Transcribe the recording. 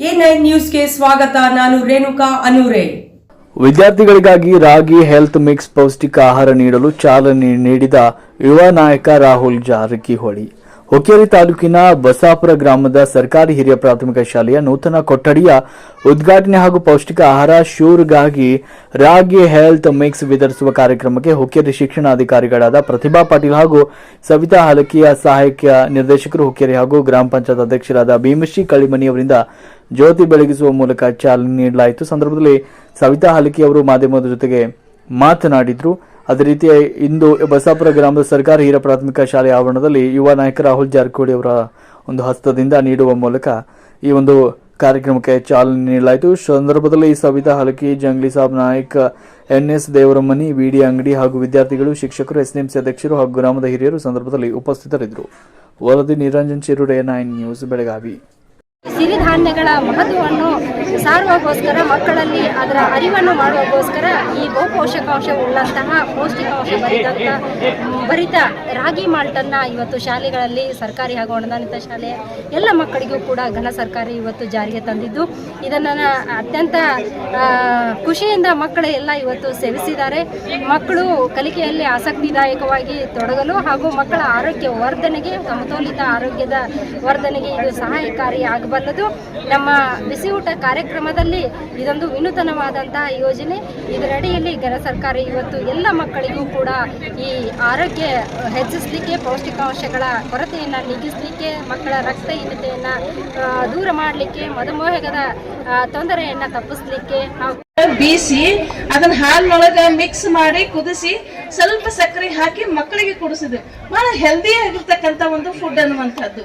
A nine ನ್ಯೂಸ್ಗೆ ಸ್ವಾಗತ, ನಾನು ರೇಣುಕಾ ಅನೂರೆ. ವಿದ್ಯಾರ್ಥಿಗಳಿಗಾಗಿ ರಾಗಿ ಹೆಲ್ತ್ ಮಿಕ್ಸ್ ಪೌಷ್ಟಿಕ ಆಹಾರ ನೀಡಲು ಚಾಲನೆ ನೀಡಿದ ಯುವ ನಾಯಕ ರಾಹುಲ್ ಜಾರಕಿಹೊಳಿ. ಹೊಕ್ಕೇರಿ ತಾಲೂಕಿನ ಬಸಾಪುರ ಗ್ರಾಮದ ಸರ್ಕಾರಿ ಹಿರಿಯ ಪ್ರಾಥಮಿಕ ಶಾಲೆಯ ನೂತನ ಕೊಠಡಿಯ ಉದ್ಘಾಟನೆ ಹಾಗೂ ಪೌಷ್ಟಿಕ ಆಹಾರ ಶೂರ್ಗಾಗಿ ರಾಗಿ ಹೆಲ್ತ್ ಮಿಕ್ಸ್ ವಿತರಿಸುವ ಕಾರ್ಯಕ್ರಮಕ್ಕೆ ಹುಕ್ಕೇರಿ ಶಿಕ್ಷಣಾಧಿಕಾರಿಗಳಾದ ಪ್ರತಿಭಾ ಪಾಟೀಲ್ ಹಾಗೂ ಸವಿತಾ ಹಲಕಿಯ ಸಹಾಯಕ ನಿರ್ದೇಶಕರು ಹುಕ್ಕೇರಿ ಹಾಗೂ ಗ್ರಾಮ ಪಂಚಾಯತ್ ಅಧ್ಯಕ್ಷರಾದ ಭೀಮಶ್ರೀ ಕಳಿಮನಿ ಅವರಿಂದ ಜ್ಯೋತಿ ಬೆಳಗಿಸುವ ಮೂಲಕ ಚಾಲನೆ ನೀಡಲಾಯಿತು. ಸಂದರ್ಭದಲ್ಲಿ ಸವಿತಾ ಹಲಕಿ ಅವರು ಮಾಧ್ಯಮದ ಜೊತೆಗೆ ಮಾತನಾಡಿದ್ರು. ಅದೇ ರೀತಿ ಇಂದು ಬಸಾಪುರ ಗ್ರಾಮದ ಸರ್ಕಾರಿ ಹಿರಿಯ ಪ್ರಾಥಮಿಕ ಶಾಲೆ ಆವರಣದಲ್ಲಿ ಯುವ ನಾಯಕ ರಾಹುಲ್ ಜಾರಕಿಹೊಳಿ ಅವರ ಒಂದು ಹಸ್ತದಿಂದ ನೀಡುವ ಮೂಲಕ ಈ ಒಂದು ಕಾರ್ಯಕ್ರಮಕ್ಕೆ ಚಾಲನೆ ನೀಡಲಾಯಿತು. ಸಂದರ್ಭದಲ್ಲಿ Savita Halaki, Jangli Sab Nayak, N S Devaramani, V D Angadi ಹಾಗೂ ವಿದ್ಯಾರ್ಥಿಗಳು, ಶಿಕ್ಷಕರು ಎಸ್ಎಂಸಿ ಅಧ್ಯಕ್ಷರು ಹಾಗೂ ಗ್ರಾಮದ ಹಿರಿಯರು ಸಂದರ್ಭದಲ್ಲಿ ಉಪಸ್ಥಿತರಿದ್ದರು. ವರದಿ ನಿರಂಜನ್ ಚಿರುಡೆ ನೈನ್ ನ್ಯೂಸ್, ಬೆಳಗಾವಿ. ಸಿರಿಧಾನ್ಯಗಳ ಮಹತ್ವವನ್ನು ಸಾರುವಗೋಸ್ಕರ, ಮಕ್ಕಳಲ್ಲಿ ಅದರ ಅರಿವನ್ನು ಮಾಡುವಗೋಸ್ಕರ ಈ ಬಹುಪೋಷಕಾಂಶ ಉಳ್ಳಂತಹ ಪೌಷ್ಟಿಕಾಂಶ ಭರಿದಂಥ ಭರಿತ ರಾಗಿ ಮಾಲ್ಟನ್ನು ಇವತ್ತು ಶಾಲೆಗಳಲ್ಲಿ, ಸರ್ಕಾರಿ ಹಾಗೂ ಅನುದಾನಿತ ಶಾಲೆ ಎಲ್ಲ ಮಕ್ಕಳಿಗೂ ಕೂಡ ಘನ ಸರ್ಕಾರಿ ಇವತ್ತು ಜಾರಿಗೆ ತಂದಿದ್ದು. ಇದನ್ನು ಅತ್ಯಂತ ಖುಷಿಯಿಂದ ಮಕ್ಕಳು ಎಲ್ಲ ಇವತ್ತು ಸೇವಿಸಿದ್ದಾರೆ. ಮಕ್ಕಳು ಕಲಿಕೆಯಲ್ಲಿ ಆಸಕ್ತಿದಾಯಕವಾಗಿ ತೊಡಗಲು ಹಾಗೂ ಮಕ್ಕಳ ಆರೋಗ್ಯ ವರ್ಧನೆಗೆ, ಸಮತೋಲಿತ ಆರೋಗ್ಯದ ವರ್ಧನೆಗೆ ಇದು ಸಹಾಯಕಾರಿ ಆಗಬಲ್ಲದು ನಮ್ಮ ಬಿಸಿ ಊಟ ಕಾರ್ಯಕ್ರಮದಲ್ಲಿ ಇದೊಂದು ವಿನೂತನವಾದಂತಹ ಯೋಜನೆ. ಇದರಡಿಯಲ್ಲಿ ಘನ ಸರ್ಕಾರ ಇವತ್ತು ಎಲ್ಲ ಮಕ್ಕಳಿಗೂ ಕೂಡ ಈ ಆರೋಗ್ಯ ಹೆಚ್ಚಿಸಲಿಕ್ಕೆ, ಪೌಷ್ಟಿಕಾಂಶಗಳ ಕೊರತೆಯನ್ನು ನೀಗಿಸಲಿಕ್ಕೆ, ಮಕ್ಕಳ ರಕ್ತಹೀನತೆಯನ್ನ ದೂರ ಮಾಡಲಿಕ್ಕೆ, ಮಧುಮೇಹದ ತೊಂದರೆಯನ್ನು ತಪ್ಪಿಸಲಿಕ್ಕೆ ಬೀಸಿ ಅದನ್ನ ಹಾಲಿನೊಳಗ ಮಿಕ್ಸ್ ಮಾಡಿ ಕುದಿಸಿ ಸ್ವಲ್ಪ ಸಕ್ಕರೆ ಹಾಕಿ ಮಕ್ಕಳಿಗೆ ಕುಡಿಸಿದ್ರು ಬಹಳ ಹೆಲ್ದಿ ಆಗಿರ್ತಕ್ಕಂಥ ಒಂದು ಫುಡ್ ಅನ್ನುವಂಥದ್ದು.